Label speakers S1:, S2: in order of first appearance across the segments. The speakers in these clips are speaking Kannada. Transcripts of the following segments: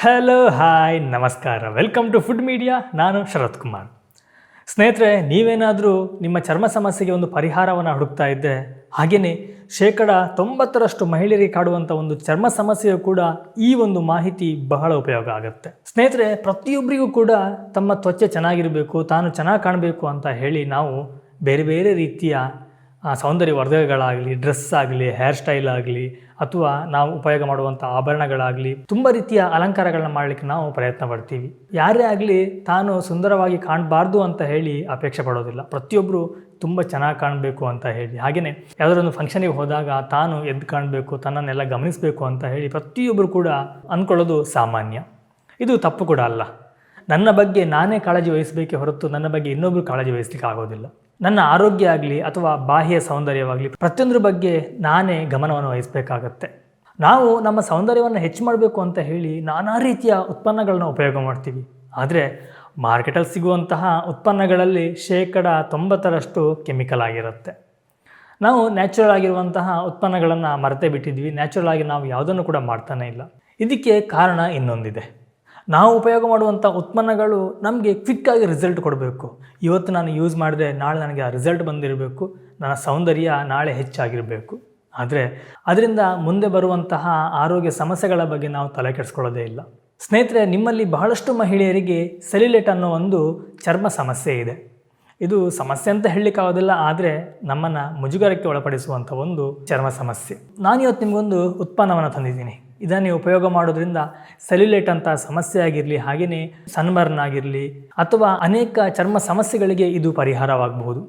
S1: ಹಲೋ ಹಾಯ್ ನಮಸ್ಕಾರ. ವೆಲ್ಕಮ್ ಟು ಫುಡ್ ಮೀಡಿಯಾ ನಾನು ಶರತ್ ಕುಮಾರ್. ಸ್ನೇಹಿತರೆ, ನೀವೇನಾದರೂ ನಿಮ್ಮ ಚರ್ಮ ಸಮಸ್ಯೆಗೆ ಒಂದು ಪರಿಹಾರವನ್ನು ಹುಡುಕ್ತಾ ಇದ್ದರೆ ಹಾಗೆಯೇ ಶೇಕಡ ತೊಂಬತ್ತರಷ್ಟು ಮಹಿಳೆಯರಿಗೆ ಕಾಡುವಂಥ ಒಂದು ಚರ್ಮ ಸಮಸ್ಯೆಯು ಕೂಡ ಈ ಒಂದು ಮಾಹಿತಿ ಬಹಳ ಉಪಯೋಗ ಆಗುತ್ತೆ. ಸ್ನೇಹಿತರೆ, ಪ್ರತಿಯೊಬ್ಬರಿಗೂ ಕೂಡ ತಮ್ಮ ತ್ವಚೆ ಚೆನ್ನಾಗಿರಬೇಕು, ತಾನು ಚೆನ್ನಾಗಿ ಕಾಣಬೇಕು ಅಂತ ಹೇಳಿ ನಾವು ಬೇರೆ ಬೇರೆ ರೀತಿಯ ಸೌಂದರ್ಯ ವರ್ಧಕಗಳಾಗಲಿ ಡ್ರೆಸ್ ಆಗಲಿ ಹೇರ್ ಸ್ಟೈಲ್ ಆಗಲಿ, ಅಥವಾ ನಾವು ಉಪಯೋಗ ಮಾಡುವಂಥ ಆಭರಣಗಳಾಗಲಿ, ತುಂಬ ರೀತಿಯ ಅಲಂಕಾರಗಳನ್ನ ಮಾಡಲಿಕ್ಕೆ ನಾವು ಪ್ರಯತ್ನ ಪಡ್ತೀವಿ. ಯಾರೇ ಆಗಲಿ ತಾನು ಸುಂದರವಾಗಿ ಕಾಣಬಾರ್ದು ಅಂತ ಹೇಳಿ ಅಪೇಕ್ಷೆ ಪಡೋದಿಲ್ಲ. ಪ್ರತಿಯೊಬ್ಬರು ತುಂಬ ಚೆನ್ನಾಗಿ ಕಾಣಬೇಕು ಅಂತ ಹೇಳಿ. ಹಾಗೆಯೇ ಯಾವುದಾದ್ರೊಂದು ಫಂಕ್ಷನಿಗೆ ಹೋದಾಗ ತಾನು ಎದ್ದು ಕಾಣಬೇಕು, ತನ್ನನ್ನೆಲ್ಲ ಗಮನಿಸಬೇಕು ಅಂತ ಹೇಳಿ ಪ್ರತಿಯೊಬ್ಬರು ಕೂಡ ಅಂದ್ಕೊಳ್ಳೋದು ಸಾಮಾನ್ಯ. ಇದು ತಪ್ಪು ಕೂಡ ಅಲ್ಲ. ನನ್ನ ಬಗ್ಗೆ ನಾನೇ ಕಾಳಜಿ ವಹಿಸಬೇಕೇ ಹೊರತು ನನ್ನ ಬಗ್ಗೆ ಇನ್ನೊಬ್ಬರು ಕಾಳಜಿ ವಹಿಸ್ಲಿಕ್ಕೆ ಆಗೋದಿಲ್ಲ. ನನ್ನ ಆರೋಗ್ಯ ಆಗಲಿ ಅಥವಾ ಬಾಹ್ಯ ಸೌಂದರ್ಯವಾಗಲಿ ಪ್ರತಿಯೊಂದ್ರ ಬಗ್ಗೆ ನಾನೇ ಗಮನವನ್ನು ವಹಿಸಬೇಕಾಗತ್ತೆ. ನಾವು ನಮ್ಮ ಸೌಂದರ್ಯವನ್ನು ಹೆಚ್ಚು ಮಾಡಬೇಕು ಅಂತ ಹೇಳಿ ನಾನಾ ರೀತಿಯ ಉತ್ಪನ್ನಗಳನ್ನ ಉಪಯೋಗ ಮಾಡ್ತೀವಿ. ಆದರೆ ಮಾರ್ಕೆಟಲ್ಲಿ ಸಿಗುವಂತಹ ಉತ್ಪನ್ನಗಳಲ್ಲಿ ಶೇಕಡ ತೊಂಬತ್ತರಷ್ಟು ಕೆಮಿಕಲ್ ಆಗಿರುತ್ತೆ. ನಾವು ನ್ಯಾಚುರಲ್ ಆಗಿರುವಂತಹ ಉತ್ಪನ್ನಗಳನ್ನು ಮರೆತೇ ಬಿಟ್ಟಿದ್ವಿ ನ್ಯಾಚುರಲ್ ಆಗಿ ನಾವು ಯಾವುದನ್ನು ಕೂಡ ಮಾಡ್ತಾನೆ ಇಲ್ಲ. ಇದಕ್ಕೆ ಕಾರಣ ಇನ್ನೊಂದಿದೆ. ನಾವು ಉಪಯೋಗ ಮಾಡುವಂಥ ಉತ್ಪನ್ನಗಳು ನಮಗೆ ಕ್ವಿಕ್ಕಾಗಿ ರಿಸಲ್ಟ್ ಕೊಡಬೇಕು. ಇವತ್ತು ನಾನು ಯೂಸ್ ಮಾಡಿದ್ರೆ ನಾಳೆ ನನಗೆ ಆ ರಿಸಲ್ಟ್ ಬಂದಿರಬೇಕು. ನನ್ನ ಸೌಂದರ್ಯ ನಾಳೆ ಹೆಚ್ಚಾಗಿರಬೇಕು. ಆದರೆ ಅದರಿಂದ ಮುಂದೆ ಬರುವಂತಹ ಆರೋಗ್ಯ ಸಮಸ್ಯೆಗಳ ಬಗ್ಗೆ ನಾವು ತಲೆ ಕೆಡಿಸ್ಕೊಳ್ಳೋದೇ ಇಲ್ಲ. ಸ್ನೇಹಿತರೆ, ನಿಮ್ಮಲ್ಲಿ ಬಹಳಷ್ಟು ಮಹಿಳೆಯರಿಗೆ ಸೆಲ್ಯುಲೇಟ್ ಅನ್ನೋ ಒಂದು ಚರ್ಮ ಸಮಸ್ಯೆ ಇದೆ. ಇದು ಸಮಸ್ಯೆ ಅಂತ ಹೇಳಲಿಕ್ಕಾಗೋದಿಲ್ಲ, ಆದರೆ ನಮ್ಮನ್ನು ಮುಜುಗರಕ್ಕೆ ಒಳಪಡಿಸುವಂಥ ಒಂದು ಚರ್ಮ ಸಮಸ್ಯೆ. ನಾನು ಇವತ್ತು ನಿಮಗೊಂದು ಉತ್ಪನ್ನವನ್ನು ತಂದಿದ್ದೀನಿ. ಇದನ್ನು ಉಪಯೋಗ ಮಾಡೋದ್ರಿಂದ ಸೆಲ್ಯುಲೇಟ್ ಅಂತ ಸಮಸ್ಯೆ ಆಗಿರಲಿ ಹಾಗೆಯೇ ಸನ್ಬರ್ನ್ ಆಗಿರಲಿ ಅಥವಾ ಅನೇಕ ಚರ್ಮ ಸಮಸ್ಯೆಗಳಿಗೆ ಇದು ಪರಿಹಾರವಾಗಬಹುದು.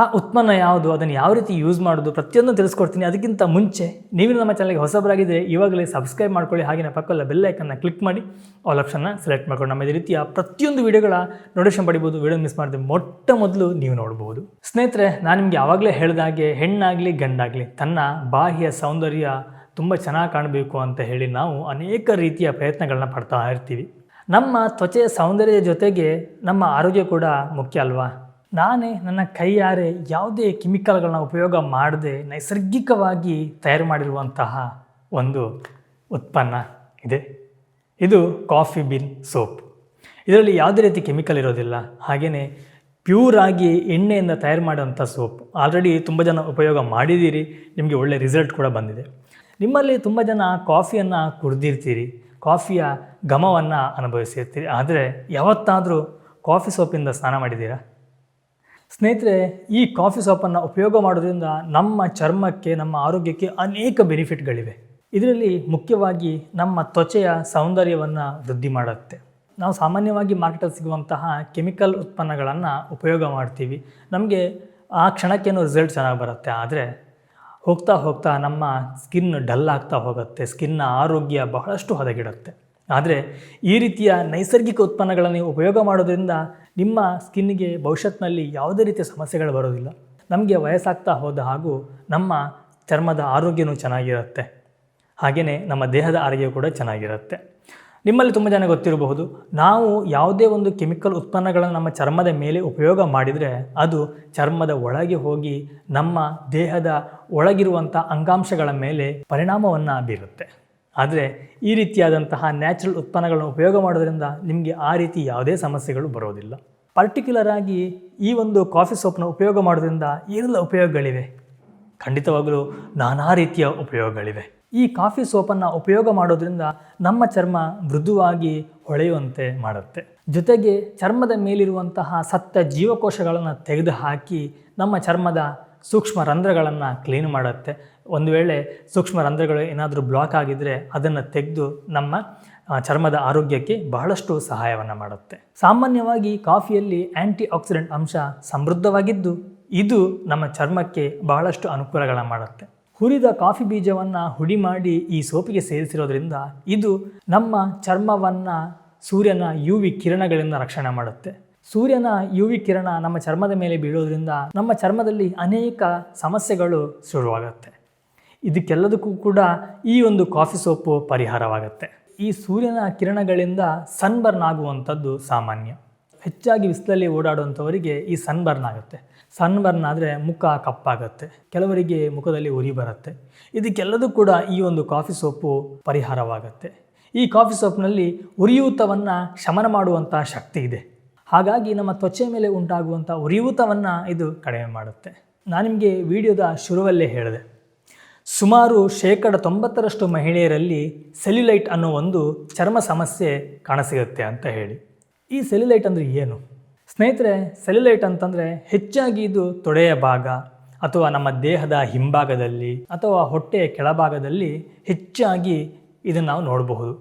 S1: ಆ ಉತ್ಪನ್ನ ಯಾವುದು, ಅದನ್ನು ಯಾವ ರೀತಿ ಯೂಸ್ ಮಾಡೋದು ಪ್ರತಿಯೊಂದು ತಿಳಿಸ್ಕೊಡ್ತೀನಿ. ಅದಕ್ಕಿಂತ ಮುಂಚೆ ನೀವು ನಮ್ಮ ಚಾನಲ್ಗೆ ಹೊಸಬರಾಗಿದ್ದರೆ ಇವಾಗಲೇ ಸಬ್ಸ್ಕ್ರೈಬ್ ಮಾಡ್ಕೊಳ್ಳಿ ಹಾಗೆಯೇ ಪಕ್ಕದ ಬೆಲ್ ಐಕನ್ನ ಕ್ಲಿಕ್ ಮಾಡಿ ಆಲ್ ಆಪ್ಷನ್ನ ಸೆಲೆಕ್ಟ್ ಮಾಡ್ಕೊಂಡು ನಮ್ಮ ಇದೇ ರೀತಿಯ ಪ್ರತಿಯೊಂದು ವಿಡಿಯೋಗಳ ನೋಟೇಷನ್ ಪಡಿಬೋದು ವಿಡಿಯೋ ಮಿಸ್ ಮಾಡಿದ್ರೆ ಮೊಟ್ಟ ಮೊದಲು ನೀವು ನೋಡ್ಬೋದು. ಸ್ನೇಹಿತರೆ, ನಾನು ನಿಮಗೆ ಯಾವಾಗಲೇ ಹೇಳಿದಾಗೆ ಹೆಣ್ಣಾಗಲಿ, ಗಂಡಾಗಲಿ ತನ್ನ ಬಾಹ್ಯ ಸೌಂದರ್ಯ ತುಂಬ ಚೆನ್ನಾಗಿ ಕಾಣಬೇಕು ಅಂತ ಹೇಳಿ ನಾವು ಅನೇಕ ರೀತಿಯ ಪ್ರಯತ್ನಗಳನ್ನ ಪಡ್ತಾ ಇರ್ತೀವಿ. ನಮ್ಮ ತ್ವಚೆಯ ಸೌಂದರ್ಯ ಜೊತೆಗೆ ನಮ್ಮ ಆರೋಗ್ಯ ಕೂಡ ಮುಖ್ಯ ಅಲ್ವಾ? ನಾನೇ ನನ್ನ ಕೈಯಾರೆ ಯಾವುದೇ ಕೆಮಿಕಲ್ಗಳನ್ನ ಉಪಯೋಗ ಮಾಡದೆ ನೈಸರ್ಗಿಕವಾಗಿ ತಯಾರು ಮಾಡಿರುವಂತಹ ಒಂದು ಉತ್ಪನ್ನ ಇದೆ. ಇದು ಕಾಫಿ ಬಿನ್ ಸೋಪ್. ಇದರಲ್ಲಿ ಯಾವುದೇ ರೀತಿ ಕೆಮಿಕಲ್ ಇರೋದಿಲ್ಲ. ಹಾಗೆಯೇ ಪ್ಯೂರ್ ಆಗಿ ಎಣ್ಣೆಯಿಂದ ತಯಾರು ಮಾಡುವಂಥ ಸೋಪ್. ಆಲ್ರೆಡಿ ತುಂಬ ಜನ ಉಪಯೋಗ ಮಾಡಿದ್ದೀರಿ. ನಿಮಗೆ ಒಳ್ಳೆ ರಿಸಲ್ಟ್ ಕೂಡ ಬಂದಿದೆ. ನಿಮ್ಮಲ್ಲಿ ತುಂಬ ಜನ ಕಾಫಿಯನ್ನು ಕುಡ್ದಿರ್ತೀರಿ, ಕಾಫಿಯ ಘಮವನ್ನು ಅನುಭವಿಸಿರ್ತೀರಿ. ಆದರೆ ಯಾವತ್ತಾದರೂ ಕಾಫಿ ಸೋಪಿಂದ ಸ್ನಾನ ಮಾಡಿದ್ದೀರಾ? ಸ್ನೇಹಿತರೆ, ಈ ಕಾಫಿ ಸೋಪನ್ನು ಉಪಯೋಗ ಮಾಡೋದ್ರಿಂದ ನಮ್ಮ ಚರ್ಮಕ್ಕೆ, ನಮ್ಮ ಆರೋಗ್ಯಕ್ಕೆ ಅನೇಕ ಬೆನಿಫಿಟ್ಗಳಿವೆ. ಇದರಲ್ಲಿ ಮುಖ್ಯವಾಗಿ ನಮ್ಮ ತ್ವಚೆಯ ಸೌಂದರ್ಯವನ್ನು ವೃದ್ಧಿ ಮಾಡುತ್ತೆ. ನಾವು ಸಾಮಾನ್ಯವಾಗಿ ಮಾರ್ಕೆಟಲ್ಲಿ ಸಿಗುವಂತಹ ಕೆಮಿಕಲ್ ಉತ್ಪನ್ನಗಳನ್ನು ಉಪಯೋಗ ಮಾಡ್ತೀವಿ. ನಮಗೆ ಆ ಕ್ಷಣಕ್ಕೇನೋ ರಿಸಲ್ಟ್ ಚೆನ್ನಾಗಿ ಬರುತ್ತೆ. ಆದರೆ ಹೋಗ್ತಾ ಹೋಗ್ತಾ ನಮ್ಮ ಸ್ಕಿನ್ ಡಲ್ ಆಗ್ತಾ ಹೋಗುತ್ತೆ ಸ್ಕಿನ್ನ ಆರೋಗ್ಯ ಬಹಳಷ್ಟು ಹದಗೆಡುತ್ತೆ. ಆದರೆ ಈ ರೀತಿಯ ನೈಸರ್ಗಿಕ ಉತ್ಪನ್ನಗಳನ್ನು ಉಪಯೋಗ ಮಾಡೋದ್ರಿಂದ ನಿಮ್ಮ ಸ್ಕಿನ್ನಿಗೆ ಭವಿಷ್ಯತ್ನಲ್ಲಿ ಯಾವುದೇ ರೀತಿಯ ಸಮಸ್ಯೆಗಳು ಬರೋದಿಲ್ಲ. ನಮಗೆ ವಯಸ್ಸಾಗ್ತಾ ಹೋದ ಹಾಗೂ ನಮ್ಮ ಚರ್ಮದ ಆರೋಗ್ಯನೂ ಚೆನ್ನಾಗಿರುತ್ತೆ. ಹಾಗೆಯೇ ನಮ್ಮ ದೇಹದ ಆರೋಗ್ಯ ಕೂಡ ಚೆನ್ನಾಗಿರುತ್ತೆ. ನಿಮ್ಮಲ್ಲಿ ತುಂಬ ಜನ ಗೊತ್ತಿರಬಹುದು, ನಾವು ಯಾವುದೇ ಒಂದು ಕೆಮಿಕಲ್ ಉತ್ಪನ್ನಗಳನ್ನು ನಮ್ಮ ಚರ್ಮದ ಮೇಲೆ ಉಪಯೋಗ ಮಾಡಿದರೆ ಅದು ಚರ್ಮದ ಒಳಗೆ ಹೋಗಿ ನಮ್ಮ ದೇಹದ ಒಳಗಿರುವಂಥ ಅಂಗಾಂಶಗಳ ಮೇಲೆ ಪರಿಣಾಮವನ್ನು ಬೀರುತ್ತೆ. ಆದರೆ ಈ ರೀತಿಯಾದಂತಹ ನ್ಯಾಚುರಲ್ ಉತ್ಪನ್ನಗಳನ್ನು ಉಪಯೋಗ ಮಾಡೋದ್ರಿಂದ ನಿಮಗೆ ಆ ರೀತಿ ಯಾವುದೇ ಸಮಸ್ಯೆಗಳು ಬರೋದಿಲ್ಲ. ಪರ್ಟಿಕ್ಯುಲರ್ ಆಗಿ ಈ ಒಂದು ಕಾಫಿ ಸೋಪ್ನ ಉಪಯೋಗ ಮಾಡೋದ್ರಿಂದ ಏನೆಲ್ಲ ಉಪಯೋಗಗಳಿವೆ? ಖಂಡಿತವಾಗಲೂ ನಾನಾ ರೀತಿಯ ಉಪಯೋಗಗಳಿವೆ. ಈ ಕಾಫಿ ಸೋಪನ್ನು ಉಪಯೋಗ ಮಾಡೋದ್ರಿಂದ ನಮ್ಮ ಚರ್ಮ ಮೃದುವಾಗಿ ಹೊಳೆಯುವಂತೆ ಮಾಡುತ್ತೆ. ಜೊತೆಗೆ ಚರ್ಮದ ಮೇಲಿರುವಂತಹ ಸತ್ತ ಜೀವಕೋಶಗಳನ್ನು ತೆಗೆದುಹಾಕಿ ನಮ್ಮ ಚರ್ಮದ ಸೂಕ್ಷ್ಮ ರಂಧ್ರಗಳನ್ನು ಕ್ಲೀನ್ ಮಾಡುತ್ತೆ. ಒಂದು ವೇಳೆ ಸೂಕ್ಷ್ಮ ರಂಧ್ರಗಳು ಏನಾದರೂ ಬ್ಲಾಕ್ ಆಗಿದ್ದರೆ ಅದನ್ನು ತೆಗೆದು ನಮ್ಮ ಚರ್ಮದ ಆರೋಗ್ಯಕ್ಕೆ ಬಹಳಷ್ಟು ಸಹಾಯವನ್ನು ಮಾಡುತ್ತೆ. ಸಾಮಾನ್ಯವಾಗಿ ಕಾಫಿಯಲ್ಲಿ ಆ್ಯಂಟಿ ಆಕ್ಸಿಡೆಂಟ್ ಅಂಶ ಸಮೃದ್ಧವಾಗಿದ್ದು, ಇದು ನಮ್ಮ ಚರ್ಮಕ್ಕೆ ಬಹಳಷ್ಟು ಅನುಕೂಲಗಳನ್ನು ಮಾಡುತ್ತೆ. ಹುರಿದ ಕಾಫಿ ಬೀಜವನ್ನು ಹುಡಿ ಮಾಡಿ ಈ ಸೋಪಿಗೆ ಸೇರಿಸಿರೋದ್ರಿಂದ ಇದು ನಮ್ಮ ಚರ್ಮವನ್ನು, ಸೂರ್ಯನ ಯು ವಿ ಕಿರಣಗಳಿಂದ ರಕ್ಷಣೆ ಮಾಡುತ್ತೆ. ಸೂರ್ಯನ ಯು ವಿ ಕಿರಣ ನಮ್ಮ ಚರ್ಮದ ಮೇಲೆ ಬೀಳೋದ್ರಿಂದ ನಮ್ಮ ಚರ್ಮದಲ್ಲಿ ಅನೇಕ ಸಮಸ್ಯೆಗಳು ಶುರುವಾಗುತ್ತೆ. ಇದಕ್ಕೆಲ್ಲದಕ್ಕೂ ಕೂಡ ಈ ಒಂದು ಕಾಫಿ ಸೋಪು ಪರಿಹಾರವಾಗುತ್ತೆ. ಈ ಸೂರ್ಯನ ಕಿರಣಗಳಿಂದ ಸನ್ಬರ್ನ್ ಆಗುವಂಥದ್ದು ಸಾಮಾನ್ಯ. ಹೆಚ್ಚಾಗಿ ಬಿಸಿಲಲ್ಲಿ ಓಡಾಡುವಂಥವರಿಗೆ ಈ ಸನ್ಬರ್ನ್ ಆಗುತ್ತೆ. ಸನ್ಬರ್ನ್ ಆದರೆ ಮುಖ ಕಪ್ಪಾಗತ್ತೆ. ಕೆಲವರಿಗೆ ಮುಖದಲ್ಲಿ ಉರಿ ಬರುತ್ತೆ. ಇದಕ್ಕೆಲ್ಲದೂ ಕೂಡ ಈ ಒಂದು ಕಾಫಿ ಸೋಪು ಪರಿಹಾರವಾಗತ್ತೆ. ಈ ಕಾಫಿ ಸೋಪ್ನಲ್ಲಿ ಉರಿಯೂತವನ್ನು ಶಮನ ಮಾಡುವಂಥ ಶಕ್ತಿ ಇದೆ. ಹಾಗಾಗಿ ನಮ್ಮ ತ್ವಚೆ ಮೇಲೆ ಉಂಟಾಗುವಂಥ ಉರಿಯೂತವನ್ನು ಇದು ಕಡಿಮೆ ಮಾಡುತ್ತೆ. ನಾನು ನಿಮಗೆ ವಿಡಿಯೋದ ಶುರುವಲ್ಲೇ ಹೇಳಿದೆ. ಸುಮಾರು ಶೇಕಡ ತೊಂಬತ್ತರಷ್ಟು ಮಹಿಳೆಯರಲ್ಲಿ ಸೆಲ್ಯುಲೈಟ್ ಅನ್ನೋ ಒಂದು ಚರ್ಮ ಸಮಸ್ಯೆ ಕಾಣಸಿಗುತ್ತೆ ಅಂತ ಹೇಳಿ. ಈ ಸೆಲ್ಯುಲೈಟ್ ಅಂದರೆ ಏನು? ಸ್ನೇಹಿತರೆ ಸೆಲ್ಯುಲೈಟ್ ಅಂತಂದರೆ ಹೆಚ್ಚಾಗಿ ಇದು ತೊಡೆಯ ಭಾಗ ಅಥವಾ ನಮ್ಮ ದೇಹದ ಹಿಂಭಾಗದಲ್ಲಿ ಅಥವಾ ಹೊಟ್ಟೆಯ ಕೆಳಭಾಗದಲ್ಲಿ ಹೆಚ್ಚಾಗಿ ಇದನ್ನು ನಾವು ನೋಡಬಹುದು.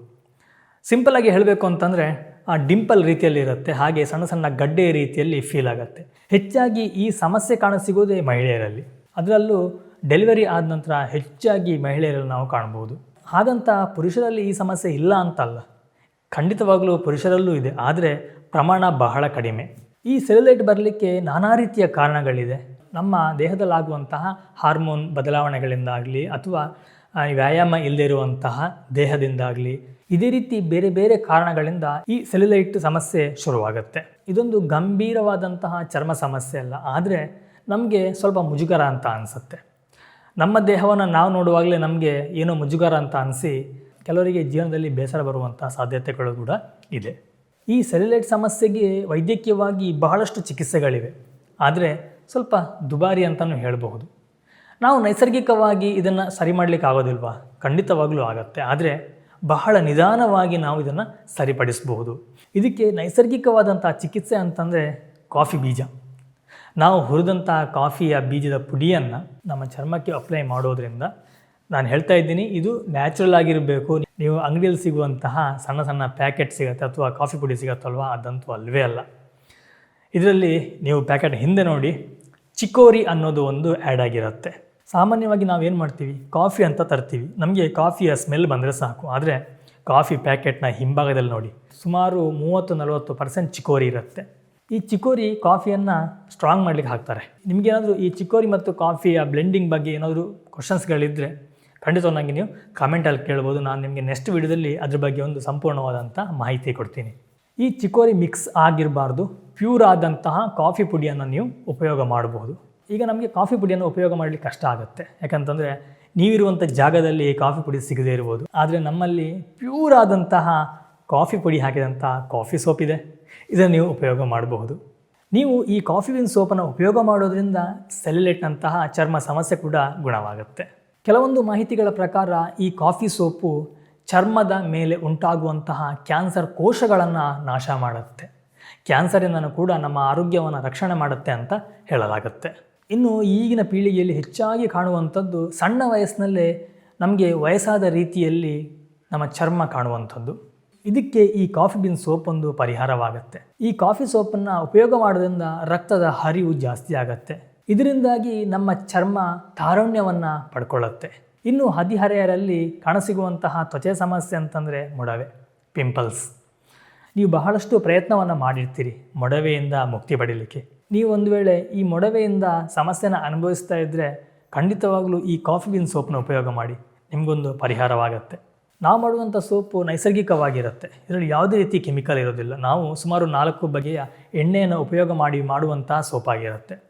S1: ಸಿಂಪಲಾಗಿ ಹೇಳಬೇಕು ಅಂತಂದರೆ, ಆ ಡಿಂಪಲ್ ರೀತಿಯಲ್ಲಿ ಇರುತ್ತೆ, ಹಾಗೆ ಸಣ್ಣ ಸಣ್ಣ ಗಡ್ಡೆ ರೀತಿಯಲ್ಲಿ ಫೀಲ್ ಆಗುತ್ತೆ. ಹೆಚ್ಚಾಗಿ ಈ ಸಮಸ್ಯೆ ಕಾಣಸಿಗೋದೇ ಮಹಿಳೆಯರಲ್ಲಿ. ಅದರಲ್ಲೂ ಡೆಲಿವರಿ ಆದ ನಂತರ ಹೆಚ್ಚಾಗಿ ಮಹಿಳೆಯರಲ್ಲಿ ನಾವು ಕಾಣಬಹುದು ಹಾಗಂತ ಪುರುಷರಲ್ಲಿ ಈ ಸಮಸ್ಯೆ ಇಲ್ಲ ಅಂತಲ್ಲ. ಖಂಡಿತವಾಗಲೂ ಪುರುಷರಲ್ಲೂ ಇದೆ, ಆದರೆ ಪ್ರಮಾಣ ಬಹಳ ಕಡಿಮೆ. ಈ ಸೆಲ್ಯುಲೈಟ್ ಬರಲಿಕ್ಕೆ ನಾನಾ ರೀತಿಯ ಕಾರಣಗಳಿದೆ. ನಮ್ಮ ದೇಹದಲ್ಲಾಗುವಂತಹ ಹಾರ್ಮೋನ್ ಬದಲಾವಣೆಗಳಿಂದಾಗಲಿ ಅಥವಾ ವ್ಯಾಯಾಮ ಇಲ್ಲದೆ ಇರುವಂತಹ ದೇಹದಿಂದಾಗಲಿ ಇದೇ ರೀತಿ ಬೇರೆ ಬೇರೆ ಕಾರಣಗಳಿಂದ ಈ ಸೆಲ್ಯುಲೈಟ್ ಸಮಸ್ಯೆ ಶುರುವಾಗುತ್ತೆ. ಇದೊಂದು ಗಂಭೀರವಾದಂತಹ ಚರ್ಮ ಸಮಸ್ಯೆ ಅಲ್ಲ, ಆದರೆ ನಮಗೆ ಸ್ವಲ್ಪ ಮುಜುಗರ ಅಂತ ಅನಿಸುತ್ತೆ. ನಮ್ಮ ದೇಹವನ್ನು ನಾವು ನೋಡುವಾಗಲೇ ನಮಗೆ ಏನೋ ಮುಜುಗರ ಅಂತ ಅನಿಸಿ ಕೆಲವರಿಗೆ ಜೀವನದಲ್ಲಿ ಬೇಸರ ಬರುವಂಥ ಸಾಧ್ಯತೆಗಳು ಕೂಡ ಇದೆ. ಈ ಸೆಲ್ಯುಲೈಟ್ ಸಮಸ್ಯೆಗೆ ವೈದ್ಯಕೀಯವಾಗಿ ಬಹಳಷ್ಟು ಚಿಕಿತ್ಸೆಗಳಿವೆ. ಆದರೆ ಸ್ವಲ್ಪ ದುಬಾರಿ ಅಂತಲೂ ಹೇಳಬಹುದು. ನಾವು ನೈಸರ್ಗಿಕವಾಗಿ ಇದನ್ನು ಸರಿ ಮಾಡಲಿಕ್ಕೆ ಆಗೋದಿಲ್ವಾ? ಖಂಡಿತವಾಗಲೂ ಆಗತ್ತೆ. ಆದರೆ ಬಹಳ ನಿಧಾನವಾಗಿ ನಾವು ಇದನ್ನು ಸರಿಪಡಿಸಬಹುದು. ಇದಕ್ಕೆ ನೈಸರ್ಗಿಕವಾದಂಥ ಚಿಕಿತ್ಸೆ ಅಂತಂದರೆ ಕಾಫಿ ಬೀಜ. ನಾವು ಹುರಿದಂಥ ಕಾಫಿಯ ಬೀಜದ ಪುಡಿಯನ್ನು ನಮ್ಮ ಚರ್ಮಕ್ಕೆ ಅಪ್ಲೈ ಮಾಡೋದ್ರಿಂದ ನಾನು ಹೇಳ್ತಾ ಇದ್ದೀನಿ, ಇದು ನ್ಯಾಚುರಲ್ ಆಗಿರಬೇಕು. ನೀವು ಅಂಗಡಿಯಲ್ಲಿ ಸಿಗುವಂತಹ ಸಣ್ಣ ಸಣ್ಣ ಪ್ಯಾಕೆಟ್ ಸಿಗುತ್ತೆ ಅಥವಾ ಕಾಫಿ ಪುಡಿ ಸಿಗುತ್ತಲ್ವ? ಅದಂತೂ ಅಲ್ವೇ ಅಲ್ಲ. ಇದರಲ್ಲಿ ನೀವು ಪ್ಯಾಕೆಟ್ ಹಿಂದೆ ನೋಡಿ ಚಿಕೋರಿ ಅನ್ನೋದು ಒಂದು ಆ್ಯಡ್ ಆಗಿರುತ್ತೆ. ಸಾಮಾನ್ಯವಾಗಿ ನಾವೇನು ಮಾಡ್ತೀವಿ? ಕಾಫಿ ಅಂತ ತರ್ತೀವಿ. ನಮಗೆ ಕಾಫಿಯ ಸ್ಮೆಲ್ ಬಂದರೆ ಸಾಕು. ಆದರೆ ಕಾಫಿ ಪ್ಯಾಕೆಟ್ನ ಹಿಂಭಾಗದಲ್ಲಿ ನೋಡಿ, ಸುಮಾರು ಮೂವತ್ತು ನಲವತ್ತು ಪರ್ಸೆಂಟ್ ಚಿಕೋರಿ ಇರುತ್ತೆ. ಈ ಚಿಕೋರಿ ಕಾಫಿಯನ್ನು ಸ್ಟ್ರಾಂಗ್ ಮಾಡಲಿಕ್ಕೆ ಹಾಕ್ತಾರೆ. ನಿಮಗೇನಾದರೂ ಈ ಚಿಕೋರಿ ಮತ್ತು ಕಾಫಿಯ ಬ್ಲೆಂಡಿಂಗ್ ಬಗ್ಗೆ ಏನಾದರೂ ಕ್ವಶನ್ಸ್ಗಳಿದ್ದರೆ ಖಂಡಿತ ನನಗೆ ನೀವು ಕಾಮೆಂಟಲ್ಲಿ ಕೇಳ್ಬೋದು. ನಾನು ನಿಮಗೆ ನೆಕ್ಸ್ಟ್ ವಿಡಿಯೋದಲ್ಲಿ ಅದ್ರ ಬಗ್ಗೆ ಒಂದು ಸಂಪೂರ್ಣವಾದಂಥ ಮಾಹಿತಿ ಕೊಡ್ತೀನಿ. ಈ ಚಿಕೋರಿ ಮಿಕ್ಸ್ ಆಗಿರಬಾರ್ದು. ಪ್ಯೂರ್ ಆದಂತಹ ಕಾಫಿ ಪುಡಿಯನ್ನು ನೀವು ಉಪಯೋಗ ಮಾಡಬಹುದು ಈಗ ನಮಗೆ ಕಾಫಿ ಪುಡಿಯನ್ನು ಉಪಯೋಗ ಮಾಡಲಿಕ್ಕೆ ಕಷ್ಟ ಆಗುತ್ತೆ. ಯಾಕಂತಂದರೆ ನೀವಿರುವಂಥ ಜಾಗದಲ್ಲಿ ಕಾಫಿ ಪುಡಿ ಸಿಗದೇ ಇರ್ಬೋದು. ಆದರೆ ನಮ್ಮಲ್ಲಿ ಪ್ಯೂರ್ ಆದಂತಹ ಕಾಫಿ ಪುಡಿ ಹಾಕಿದಂಥ ಕಾಫಿ ಸೋಪ್ ಇದೆ. ಇದನ್ನು ನೀವು ಉಪಯೋಗ ಮಾಡಬಹುದು. ನೀವು ಈ ಕಾಫಿ ಬಿನ್ ಸೋಪನ್ನು ಉಪಯೋಗ ಮಾಡೋದ್ರಿಂದ ಸೆಲ್ಯುಲೇಟ್ನಂತಹ ಚರ್ಮ ಸಮಸ್ಯೆ ಕೂಡ ಗುಣವಾಗುತ್ತೆ. ಕೆಲವೊಂದು ಮಾಹಿತಿಗಳ ಪ್ರಕಾರ ಈ ಕಾಫಿ ಸೋಪು ಚರ್ಮದ ಮೇಲೆ ಉಂಟಾಗುವಂತಹ ಕ್ಯಾನ್ಸರ್ ಕೋಶಗಳನ್ನು ನಾಶ ಮಾಡುತ್ತೆ. ಕ್ಯಾನ್ಸರಿಂದನೂ ಕೂಡ ನಮ್ಮ ಆರೋಗ್ಯವನ್ನು ರಕ್ಷಣೆ ಮಾಡುತ್ತೆ ಅಂತ ಹೇಳಲಾಗುತ್ತೆ. ಇನ್ನು ಈಗಿನ ಪೀಳಿಗೆಯಲ್ಲಿ ಹೆಚ್ಚಾಗಿ ಕಾಣುವಂಥದ್ದು ಸಣ್ಣ ವಯಸ್ಸಿನಲ್ಲೇ ನಮಗೆ ವಯಸ್ಸಾದ ರೀತಿಯಲ್ಲಿ ನಮ್ಮ ಚರ್ಮ ಕಾಣುವಂಥದ್ದು. ಇದಕ್ಕೆ ಈ ಕಾಫಿ ಬೀನ್ ಸೋಪ್ ಒಂದು ಪರಿಹಾರವಾಗುತ್ತೆ. ಈ ಕಾಫಿ ಸೋಪನ್ನು ಉಪಯೋಗ ಮಾಡೋದ್ರಿಂದ ರಕ್ತದ ಹರಿವು ಜಾಸ್ತಿ ಆಗುತ್ತೆ. ಇದರಿಂದಾಗಿ ನಮ್ಮ ಚರ್ಮ ತಾರುಣ್ಯವನ್ನು ಪಡ್ಕೊಳ್ಳುತ್ತೆ. ಇನ್ನು ಹದಿಹರೆಯರಲ್ಲಿ ಕಾಣಸಿಗುವಂತಹ ತ್ವಚೆ ಸಮಸ್ಯೆ ಅಂತಂದರೆ ಮೊಡವೆ ಪಿಂಪಲ್ಸ್ ನೀವು ಬಹಳಷ್ಟು ಪ್ರಯತ್ನವನ್ನು ಮಾಡಿರ್ತೀರಿ ಮೊಡವೆಯಿಂದ ಮುಕ್ತಿ ಪಡೀಲಿಕ್ಕೆ. ನೀವು ಒಂದು ವೇಳೆ ಈ ಮೊಡವೆಯಿಂದ ಸಮಸ್ಯೆನ ಅನುಭವಿಸ್ತಾ ಇದ್ದರೆ ಖಂಡಿತವಾಗಲೂ ಈ ಕಾಫಿ ಬೀನ್ ಸೋಪ್ನ ಉಪಯೋಗ ಮಾಡಿ. ನಿಮಗೊಂದು ಪರಿಹಾರವಾಗುತ್ತೆ. ನಾವು ಮಾಡುವಂಥ ಸೋಪು ನೈಸರ್ಗಿಕವಾಗಿರುತ್ತೆ. ಇದರಲ್ಲಿ ಯಾವುದೇ ರೀತಿ ಕೆಮಿಕಲ್ ಇರೋದಿಲ್ಲ. ನಾವು ಸುಮಾರು ನಾಲ್ಕು ಬಗೆಯ ಎಣ್ಣೆಯನ್ನು ಉಪಯೋಗ ಮಾಡಿ ಮಾಡುವಂಥ ಸೋಪಾಗಿರುತ್ತೆ.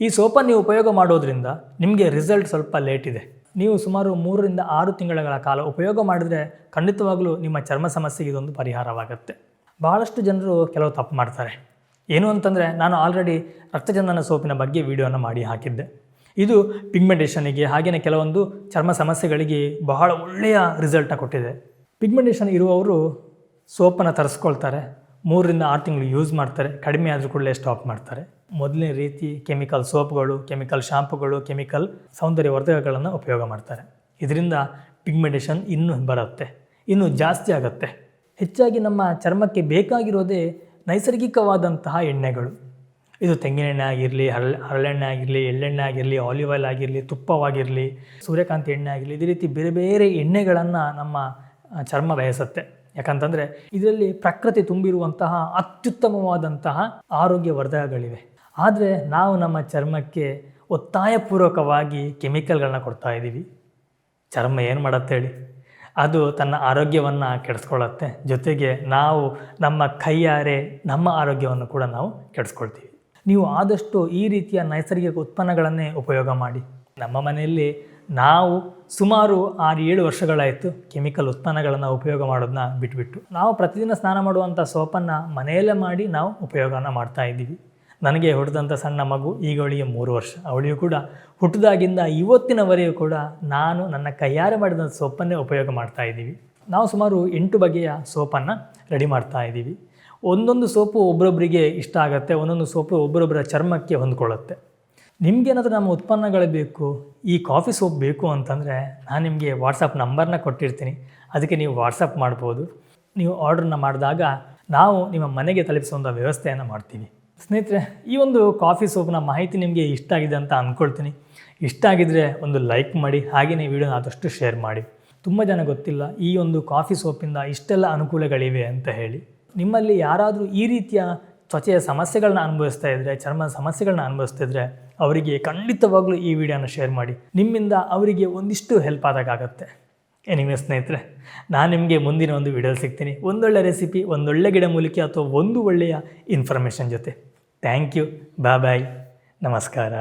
S1: ಈ ಸೋಪನ್ನು ನೀವು ಉಪಯೋಗ ಮಾಡೋದ್ರಿಂದ ನಿಮಗೆ ರಿಸಲ್ಟ್ ಸ್ವಲ್ಪ ಲೇಟ್ ಇದೆ. ನೀವು ಸುಮಾರು ಮೂರರಿಂದ ಆರು ತಿಂಗಳ ಕಾಲ ಉಪಯೋಗ ಮಾಡಿದರೆ ಖಂಡಿತವಾಗಲೂ ನಿಮ್ಮ ಚರ್ಮ ಸಮಸ್ಯೆಗೆ ಇದೊಂದು ಪರಿಹಾರವಾಗುತ್ತೆ. ಬಹಳಷ್ಟು ಜನರು ಕೆಲವು ತಪ್ಪು ಮಾಡ್ತಾರೆ. ಏನು ಅಂತಂದರೆ ನಾನು ಆಲ್ರೆಡಿ ರಕ್ತಚಂದನ ಸೋಪಿನ ಬಗ್ಗೆ ವಿಡಿಯೋನ ಮಾಡಿ ಹಾಕಿದ್ದೆ. ಇದು ಪಿಗ್ಮೆಂಟೇಷನಿಗೆ ಹಾಗೆಯೇ ಕೆಲವೊಂದು ಚರ್ಮ ಸಮಸ್ಯೆಗಳಿಗೆ ಬಹಳ ಒಳ್ಳೆಯ ರಿಸಲ್ಟ್ನ ಕೊಟ್ಟಿದೆ. ಪಿಗ್ಮೆಂಟೇಷನ್ ಇರುವವರು ಸೋಪನ್ನು ತರಿಸ್ಕೊಳ್ತಾರೆ. ಮೂರರಿಂದ ಆರು ತಿಂಗಳು ಯೂಸ್ ಮಾಡ್ತಾರೆ. ಕಡಿಮೆ ಆದರೂ ಕೂಡಲೇ ಸ್ಟಾಪ್ ಮಾಡ್ತಾರೆ. ಮೊದಲನೇ ರೀತಿ ಕೆಮಿಕಲ್ ಸೋಪ್ಗಳು, ಕೆಮಿಕಲ್ ಶಾಂಪುಗಳು, ಕೆಮಿಕಲ್ ಸೌಂದರ್ಯವರ್ಧಕಗಳನ್ನು ಉಪಯೋಗ ಮಾಡ್ತಾರೆ. ಇದರಿಂದ ಪಿಗ್ಮೆಂಟೇಷನ್ ಇನ್ನೂ ಬರುತ್ತೆ, ಇನ್ನೂ ಜಾಸ್ತಿ ಆಗುತ್ತೆ. ಹೆಚ್ಚಾಗಿ ನಮ್ಮ ಚರ್ಮಕ್ಕೆ ಬೇಕಾಗಿರೋದೇ ನೈಸರ್ಗಿಕವಾದಂತಹ ಎಣ್ಣೆಗಳು. ಇದು ತೆಂಗಿನೆಣ್ಣೆ ಆಗಿರಲಿ, ಹರಳ, ಹರಳೆಣ್ಣೆ ಆಗಿರಲಿ, ಎಳ್ಳೆಣ್ಣೆ ಆಗಿರಲಿ, ಆಲಿವ್ ಆಯಿಲ್ ಆಗಿರಲಿ, ತುಪ್ಪವಾಗಿರಲಿ, ಸೂರ್ಯಕಾಂತಿ ಎಣ್ಣೆ ಆಗಿರಲಿ, ಇದೇ ರೀತಿ ಬೇರೆ ಬೇರೆ ಎಣ್ಣೆಗಳನ್ನು ನಮ್ಮ ಚರ್ಮ ಬಯಸುತ್ತೆ. ಯಾಕಂತಂದರೆ ಇದರಲ್ಲಿ ಪ್ರಕೃತಿ ತುಂಬಿರುವಂತಹ ಅತ್ಯುತ್ತಮವಾದಂತಹ ಆರೋಗ್ಯ ವರ್ಧಕಗಳಿವೆ. ಆದರೆ ನಾವು ನಮ್ಮ ಚರ್ಮಕ್ಕೆ ಒತ್ತಾಯಪೂರ್ವಕವಾಗಿ ಕೆಮಿಕಲ್ಗಳನ್ನ ಕೊಡ್ತಾ ಇದ್ದೀವಿ. ಚರ್ಮ ಏನು ಮಾಡತ್ತೆ ಹೇಳಿ? ಅದು ತನ್ನ ಆರೋಗ್ಯವನ್ನು ಕೆಡಿಸ್ಕೊಳ್ಳುತ್ತೆ. ಜೊತೆಗೆ ನಾವು ನಮ್ಮ ಕೈಯಾರೆ ನಮ್ಮ ಆರೋಗ್ಯವನ್ನು ಕೂಡ ನಾವು ಕೆಡಿಸ್ಕೊಳ್ತೀವಿ. ನೀವು ಆದಷ್ಟು ಈ ರೀತಿಯ ನೈಸರ್ಗಿಕ ಉತ್ಪನ್ನಗಳನ್ನೇ ಉಪಯೋಗ ಮಾಡಿ. ನಮ್ಮ ಮನೆಯಲ್ಲಿ ನಾವು ಸುಮಾರು ಆರು ಏಳು ವರ್ಷಗಳಾಯಿತು ಕೆಮಿಕಲ್ ಉತ್ಪನ್ನಗಳನ್ನು ಉಪಯೋಗ ಮಾಡೋದನ್ನ ಬಿಟ್ಬಿಟ್ಟು. ನಾವು ಪ್ರತಿದಿನ ಸ್ನಾನ ಮಾಡುವಂಥ ಸೋಪನ್ನು ಮನೆಯಲ್ಲೇ ಮಾಡಿ ನಾವು ಉಪಯೋಗನ ಮಾಡ್ತಾ ಇದ್ದೀವಿ. ನನಗೆ ಹುಟ್ಟಿದಂಥ ಸಣ್ಣ ಮಗು ಈಗ ಅವಳಿಗೆ ಮೂರು ವರ್ಷ. ಅವಳಿಗೂ ಕೂಡ ಹುಟ್ಟಿದಾಗಿಂದ ಇವತ್ತಿನವರೆಗೂ ಕೂಡ ನಾನು ನನ್ನ ಕೈಯಾರೆ ಮಾಡಿದಂಥ ಸೋಪನ್ನೇ ಉಪಯೋಗ ಮಾಡ್ತಾ ಇದ್ದೀವಿ. ನಾವು ಸುಮಾರು ಎಂಟು ಬಗೆಯ ಸೋಪನ್ನು ರೆಡಿ ಮಾಡ್ತಾ ಇದ್ದೀವಿ. ಒಂದೊಂದು ಸೋಪು ಒಬ್ಬರೊಬ್ಬರಿಗೆ ಇಷ್ಟ ಆಗುತ್ತೆ, ಒಂದೊಂದು ಸೋಪು ಒಬ್ಬರೊಬ್ಬರ ಚರ್ಮಕ್ಕೆ ಹೊಂದ್ಕೊಳ್ಳುತ್ತೆ. ನಿಮಗೇನಾದರೂ ನಮ್ಮ ಉತ್ಪನ್ನಗಳು ಬೇಕು, ಈ ಕಾಫಿ ಸೋಪ್ ಬೇಕು ಅಂತಂದರೆ ನಾನು ನಿಮಗೆ ವಾಟ್ಸಪ್ ನಂಬರ್ನ ಕೊಟ್ಟಿರ್ತೀನಿ. ಅದಕ್ಕೆ ನೀವು ವಾಟ್ಸಪ್ ಮಾಡ್ಬೋದು. ನೀವು ಆರ್ಡ್ರನ್ನ ಮಾಡಿದಾಗ ನಾವು ನಿಮ್ಮ ಮನೆಗೆ ತಲುಪಿಸುವಂಥ ವ್ಯವಸ್ಥೆಯನ್ನು ಮಾಡ್ತೀವಿ. ಸ್ನೇಹಿತರೆ, ಈ ಒಂದು ಕಾಫಿ ಸೋಪ್ನ ಮಾಹಿತಿ ನಿಮಗೆ ಇಷ್ಟ ಆಗಿದೆ ಅಂತ ಅಂದ್ಕೊಳ್ತೀನಿ ಇಷ್ಟ ಆಗಿದ್ರೆ ಒಂದು ಲೈಕ್ ಮಾಡಿ ಹಾಗೆಯೇ ವಿಡಿಯೋನ ಆದಷ್ಟು ಶೇರ್ ಮಾಡಿ. ತುಂಬ ಜನ ಗೊತ್ತಿಲ್ಲ, ಈ ಒಂದು ಕಾಫಿ ಸೋಪಿಂದ ಇಷ್ಟೆಲ್ಲ ಅನುಕೂಲಗಳಿವೆ ಅಂತ ಹೇಳಿ. ನಿಮ್ಮಲ್ಲಿ ಯಾರಾದರೂ ಈ ರೀತಿಯ ತ್ವಚೆಯ ಸಮಸ್ಯೆಗಳನ್ನ ಅನುಭವಿಸ್ತಾ ಇದ್ದರೆ ಚರ್ಮದ ಸಮಸ್ಯೆಗಳನ್ನ ಅನುಭವಿಸ್ತಾ ಇದ್ದರೆ ಅವರಿಗೆ ಖಂಡಿತವಾಗ್ಲೂ ಈ ವಿಡಿಯೋನ ಶೇರ್ ಮಾಡಿ. ನಿಮ್ಮಿಂದ ಅವರಿಗೆ ಒಂದಿಷ್ಟು ಹೆಲ್ಪ್ ಆದಾಗತ್ತೆ ಏನಿವೆ ಸ್ನೇಹಿತರೆ, ನಾನು ನಿಮಗೆ ಮುಂದಿನ ಒಂದು ವಿಡಿಯೋ ಸಿಗ್ತೀನಿ. ಒಂದೊಳ್ಳೆ ರೆಸಿಪಿ ಒಂದೊಳ್ಳೆ ಗಿಡಮೂಲಿಕೆ ಅಥವಾ ಒಂದು ಒಳ್ಳೆಯ ಇನ್ಫಾರ್ಮೇಷನ್ ಜೊತೆ. ಥ್ಯಾಂಕ್ ಯು ಬಾಯ್ ಬಾಯ್ ನಮಸ್ಕಾರ